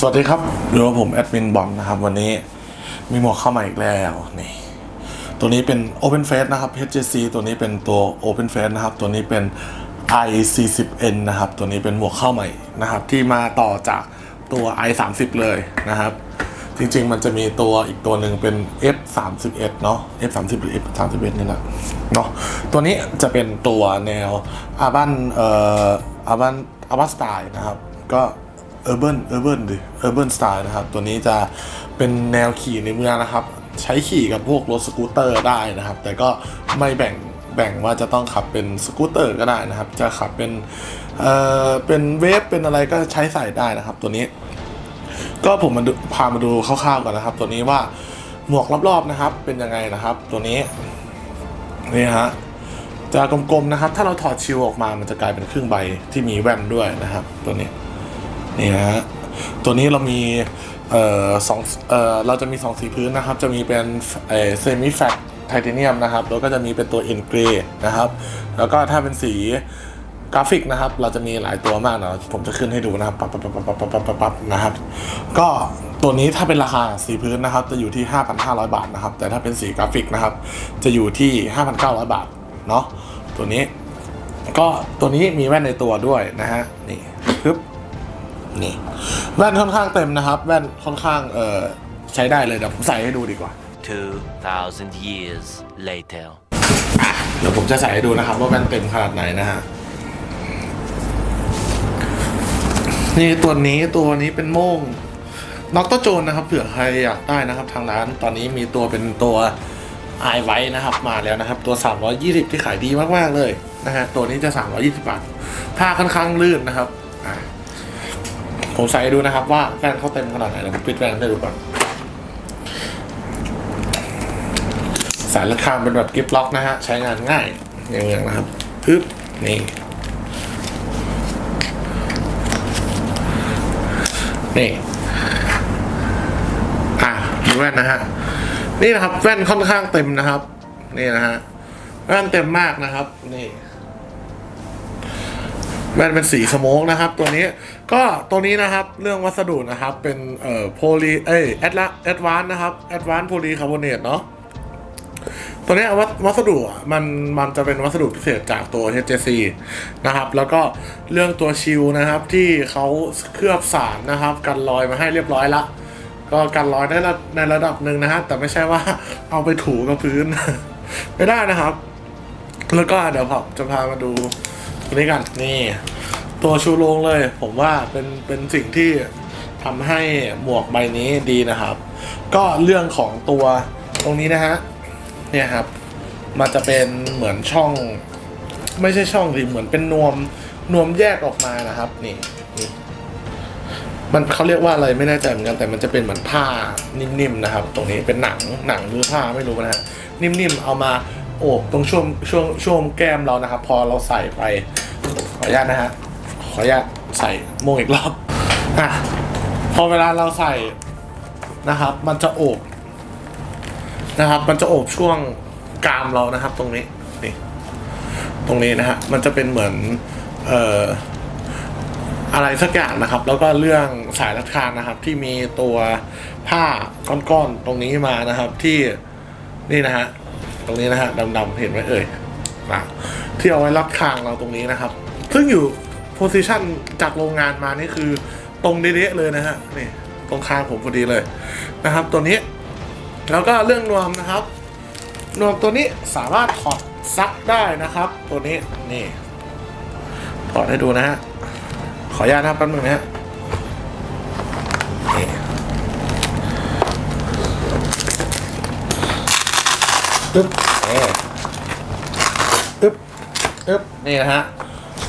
สวัสดีครับอยู่กับผมแอดมินบอลนะครับ วันนี้มีหมวกเข้ามาอีกแล้วนี่ตัวนี้เป็น Open Face นะครับ HJC ตัวนี้เป็นตัว Open Face นะครับ ตัวนี้เป็น i40n นะครับ ตัวนี้เป็นหมวกเข้าใหม่นะครับ ที่มาต่อจากตัว i30 เลยนะครับ จริงๆมันจะมีตัวอีกตัวหนึ่งเป็น F31 เนาะ F30 หรือ F31 นี่แหละเนาะตัวนี้จะเป็นตัวแนวอาบันเอ่ออาบันอาบันสไตล์นะครับ ก็ Urban Urban ดิ Urban Style นะครับ ตัวนี้จะเป็นแนวขี่ในเมืองนะครับ ใช้ขี่กับพวกรถสกูตเตอร์ได้นะครับ แต่ก็ไม่แบ่งแบ่งว่าจะต้องขับเป็นสกูตเตอร์ก็ได้นะครับ จะขับเป็นเอ่อเป็นเวฟเป็นอะไรก็ใช้ใส่ได้นะครับ ตัวนี้ ก็ผมมาพามาดูคร่าวๆก่อนนะครับ ตัวนี้ว่าหมวกรอบๆนะครับ เป็นยังไงนะครับ ตัวนี้นี่ฮะจะกลมๆนะครับ ถ้าเราถอดชิวออกมามันจะกลายเป็นครึ่งใบที่มีแว่นด้วยนะครับ ตัวนี้ นี่ฮะตัวนี้เรามีเอ่อสองเอ่อเราจะมีสองสีพื้นนะครับ จะมีเป็นเซมิแฟตไทเทเนียมนะครับ แล้วก็จะมีเป็นตัวเอ็นเกรนะครับ แล้วก็ถ้าเป็นสีกราฟิกนะครับ เราจะมีหลายตัวมากเนาะผมจะขึ้นให้ดูนะครับปั๊บปั๊บปั๊บปั๊บปั๊บปั๊บปั๊บนะครับ ก็ตัวนี้ถ้าเป็นราคาสีพื้นนะครับ จะอยู่ที่ 5,500 บาทนะครับ แต่ถ้าเป็นสีกราฟิกนะครับ จะอยู่ที่ 5,900 บาทเนาะตัวนี้ ก็ตัวนี้มีแว่นในตัวด้วยนะฮะนี่ปึ๊บ นี่แว่นค่อนข้างเต็มนะครับ แว่นค่อนข้างเอ่อใช้ได้เลยเดี๋ยวผมใส่ให้ดูดีกว่า 2,000 years later. เดี๋ยวผมจะใส่ให้ดูนะครับ ว่าแว่นเต็มขนาดไหนนะฮะนี่ตัวนี้ตัวนี้เป็นโม่งน็อกเตอร์โจนนะครับเผื่อใครอยากได้นะครับ ทางร้านตอนนี้มีตัวเป็นตัวไอไว้นะครับ มาแล้วนะครับ ตัว 320 ที่ขายดีมากๆเลยนะฮะตัวนี้จะ 320 บาทผ้าค่อนข้างลื่นนะครับอะ ผมใส่ดูนะครับว่าแว่นเขาเต็มขนาดไหนเดี๋ยวผมปิดแว่นให้ดูก่อนสายรัดคางเป็นแบบกิฟล็อกนะฮะ ใช้งานง่ายอย่างเงี้ยนะครับปึ๊บนี่นี่อะดูแว่นนะฮะนี่นะครับแว่นค่อนข้างเต็มนะครับ นี่นะฮะแว่นเต็มมากนะครับ นี่ แว่นเป็นสีสโมกนะครับ ตัวนี้ก็ตัวนี้นะครับเรื่องวัสดุนะครับเป็นเอ่อโพลีเอ้ยแอดละแอดวานนะครับแอดวานโพลีคาร์บอเนตเนาะตัวนี้วัสวัสดุมันมันจะเป็นวัสดุพิเศษจากตัว HJC นะครับ แล้วก็เรื่องตัวชิลนะครับที่เขาเคลือบสารนะครับ กันรอยมาให้เรียบร้อยละ ก็กันรอยได้ในระดับหนึ่งนะฮะแต่ไม่ใช่ว่าเอาไปถูกับพื้น ไม่ได้นะครับ แล้วก็เดี๋ยวผมจะพามาดู ตัวนี้กันนี่ตัวชูโรงเลย ผมว่าเป็นเป็นสิ่งที่ทำให้หมวกใบนี้ดีนะครับ ก็เรื่องของตัวตรงนี้นะฮะเนี่ยครับ มันจะเป็นเหมือนช่อง ไม่ใช่ช่องสิเหมือนเป็นนวมนวมแยกออกมานะครับ นี่นี่มันเขาเรียกว่าอะไรไม่แน่ใจเหมือนกันแต่มันจะเป็นเหมือนผ้านิ่มๆนะครับ ตรงนี้เป็นหนังหนังหรือผ้าไม่รู้นะฮะนิ่มๆเอามา โอบตรงช่วงช่วงช่วงแก้มเรานะครับ พอเราใส่ไป ขออนุญาตนะฮะขออนุญาตใส่โมงอีกรอบอะพอเวลาเราใส่นะครับ มันจะโอบนะครับ มันจะโอบช่วงกรามเรานะครับ ตรงนี้นี่ตรงนี้นะฮะมันจะเป็นเหมือนเอ่ออะไรสักอย่างนะครับ แล้วก็เรื่องสายรัดคางนะครับ ที่มีตัวผ้าก้อนๆตรงนี้มานะครับ ที่นี่นะฮะ ตรงนี้นะฮะดำๆเห็นไหมเอ่ยนะที่เอาไว้รัดคางเราตรงนี้นะครับ ซึ่งอยู่โพซิชันจากโรงงานมานี่คือตรงเด๊ะเลยนะฮะนี่ตรงคางผมพอดีเลยนะครับ ตัวนี้ แล้วก็เรื่องนวมนะครับ นวมตัวนี้สามารถถอดซักได้นะครับ ตัวนี้นี่ถอดให้ดูนะฮะขออนุญาตนะครับแป๊บนึงนะฮะ ตึ๊บนี่ตึ๊บตึ๊บนี่นะฮะ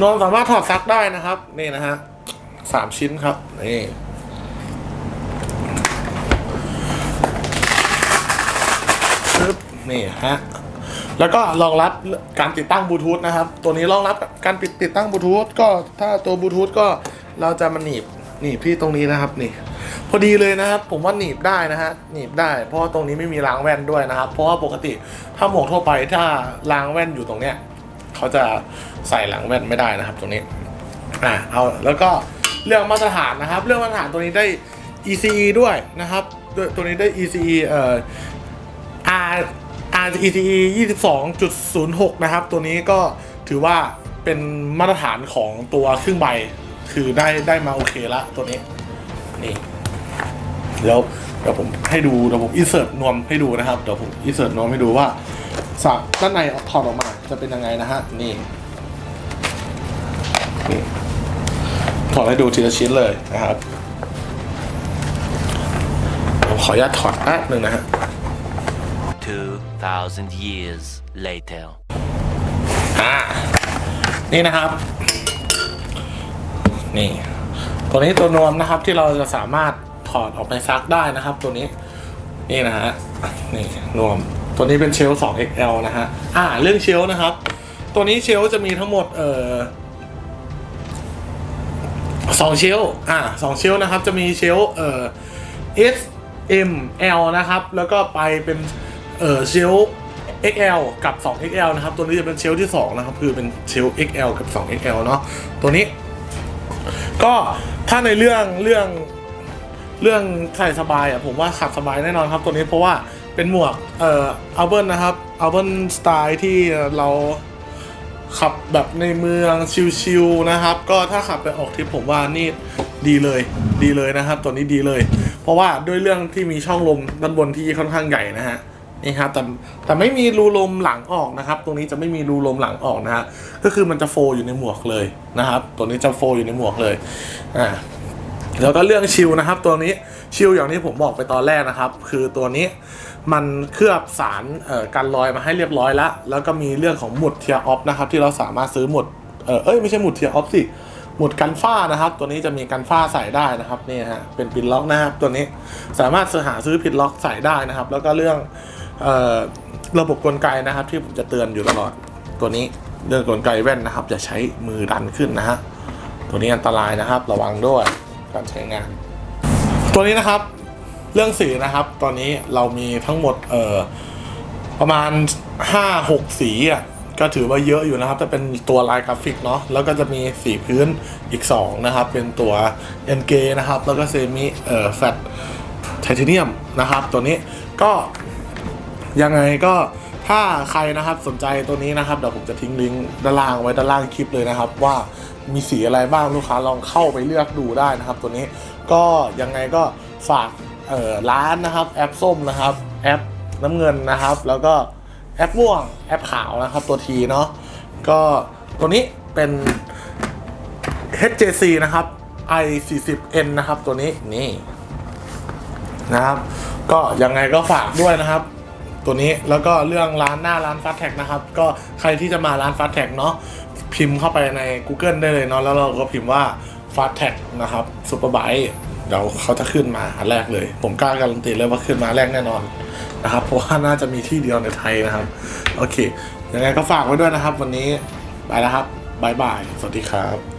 นวมสามารถถอดซักได้นะครับ นี่นะฮะสามชิ้นครับ นี่ปึ๊บนี่ฮะแล้วก็รองรับการติดตั้งบลูทูธนะครับ ตัวนี้รองรับการปิดติดตั้งบลูทูธก็ถ้าตัวบลูทูธก็เราจะมาหนีบหนีบที่ตรงนี้นะครับนี่ พอดีเลยนะครับ ผมว่าหนีบได้นะฮะหนีบได้ เพราะว่าตรงนี้ไม่มีรางแว่นด้วยนะครับ เพราะว่าปกติถ้าหมวกทั่วไปถ้ารางแว่นอยู่ตรงเนี้ยเขาจะใส่รางแว่นไม่ได้นะครับ ตรงนี้อ่าเอาแล้วก็เรื่องมาตรฐานนะครับ เรื่องมาตรฐานตัวนี้ได้ ECE ด้วยนะครับด้วยตัวนี้ได้ ECE เอ่อ R RECE 22.06 นะครับ ตัวนี้ก็ถือว่าเป็นมาตรฐานของตัวเครื่องใบ คือได้ได้มาโอเคละตัวนี้นี่ แล้วเดี๋ยวผมให้ดูเดี๋ยวผมอินเสิร์ตนวมให้ดูนะครับเดี๋ยวผมอินเสิร์ตนวมให้ดูว่าสากด้านในถอดออกมาจะเป็นยังไงนะฮะนี่นี่ถอดให้ดูทีละชิ้นเลยนะครับผมขออนุญาตถอดแป๊บหนึ่งนะฮะ 2,000 years later. อ่านี่นะครับ นี่ ตัวนี้ตัวนวมนะครับที่เราจะสามารถ ถอดออกไปซักได้นะครับตัวนี้นี่นะฮะนี่นวมตัวนี้เป็นเชลฟ์ 2XL นะฮะอ่าเรื่องเชลฟ์นะครับ ตัวนี้เชลฟ์จะมีทั้งหมดเอ่อสองเชลฟ์อ่าสองเชลฟ์นะครับจะมีเชลฟ์เอ่อ S M L นะครับ แล้วก็ไปเป็นเอ่อเชลฟ์ XL กับ 2XL นะครับ ตัวนี้จะเป็นเชลที่ 2 นะครับ คือเป็นเชล XL กับ 2XL เนาะตัวนี้ ก็ถ้าในเรื่องเรื่อง เรื่องใส่สบายอะผมว่าขับสบายแน่นอนครับตัวนี้เพราะว่าเป็นหมวกเอ่ออัลเบิร์นนะครับอัลเบิร์นสไตล์ที่เราขับแบบในเมืองชิลๆนะครับ ก็ถ้าขับไปออกทริปผมว่านี่ดีเลยดีเลยนะครับ ตัวนี้ดีเลย เพราะว่าด้วยเรื่องที่มีช่องลมด้านบนที่ค่อนข้างใหญ่นะฮะนี่ครับแต่แต่ไม่มีรูลมหลังออกนะครับ ตรงนี้จะไม่มีรูลมหลังออกนะฮะก็คือมันจะโฟอยู่ในหมวกเลยนะครับ ตัวนี้จะโฟอยู่ในหมวกเลยอ่า แล้วก็เรื่องชิลนะครับ ตัวนี้ชิลอย่างที่ผมบอกไปตอนแรกนะครับ คือตัวนี้มันเคลือบสารกันรอยมาให้เรียบร้อยแล้ว แล้วก็มีเรื่องของหมุดเทียออฟนะครับที่เราสามารถซื้อหมุดเออเอ้ยไม่ใช่หมุดเทียออฟสิหมุดกันฝ้านะครับ ตัวนี้จะมีกันฝ้าใส่ได้นะครับนี่ฮะเป็นปินล็อกนะครับตัวนี้สามารถหาซื้อปินล็อกใส่ได้นะครับ แล้วก็เรื่องออระบบกลไกนะครับ ที่ผมจะเตือนอยู่ตลอดตัวนี้เรื่องกลไกแว่นนะครับอย่าใช้มือดันขึ้นนะฮะตัวนี้อันตรายนะครับระวังด้วย การใช้งาน ตัวนี้นะครับเรื่องสีนะครับ ตอนนี้เรามีทั้งหมดเอ่อประมาณ 5-6 สีอะก็ถือว่าเยอะอยู่นะครับ จะเป็นตัวลายกราฟิกเนาะแล้วก็จะมีสีพื้นอีก 2 นะครับ เป็นตัว n g นะครับ แล้วก็เซมิเอ่อแฟตไทเทเนียมนะครับ ตัวนี้ก็ยังไงก็ ถ้าใครนะครับสนใจตัวนี้นะครับเดี๋ยวผมจะทิ้งลิงก์ด้านล่างไว้ด้านล่างคลิปเลยนะครับ ว่ามีสีอะไรบ้างลูกค้าลองเข้าไปเลือกดูได้นะครับ ตัวนี้ก็ยังไงก็ฝากร้านนะครับ แอปส้มนะครับ แอปน้ำเงินนะครับ แล้วก็แอปม่วงแอปขาวนะครับตัวทีเนาะก็ตัวนี้เป็น HJC นะครับ i40n นะครับตัวนี้นี่นะครับ ก็ยังไงก็ฝากด้วยนะครับ ตัวนี้แล้วก็เรื่องร้านหน้าร้านฟาสแท็กนะครับ ก็ใครที่จะมาร้านฟาสแท็กเนาะพิมพ์เข้าไปใน Google ได้เลยเนาะแล้วเราก็พิมพ์ว่าฟาสแท็กนะครับซูเปอร์ไบค์เดี๋ยวเขาจะขึ้นมาอันแรกเลย ผมกล้าการันตีเลยว่าขึ้นมาแรกแน่นอนนะครับ เพราะว่าน่าจะมีที่เดียวในไทยนะครับ โอเคยังไงก็ฝากไว้ด้วยนะครับ วันนี้ไปแล้วครับบายบาย สวัสดีครับ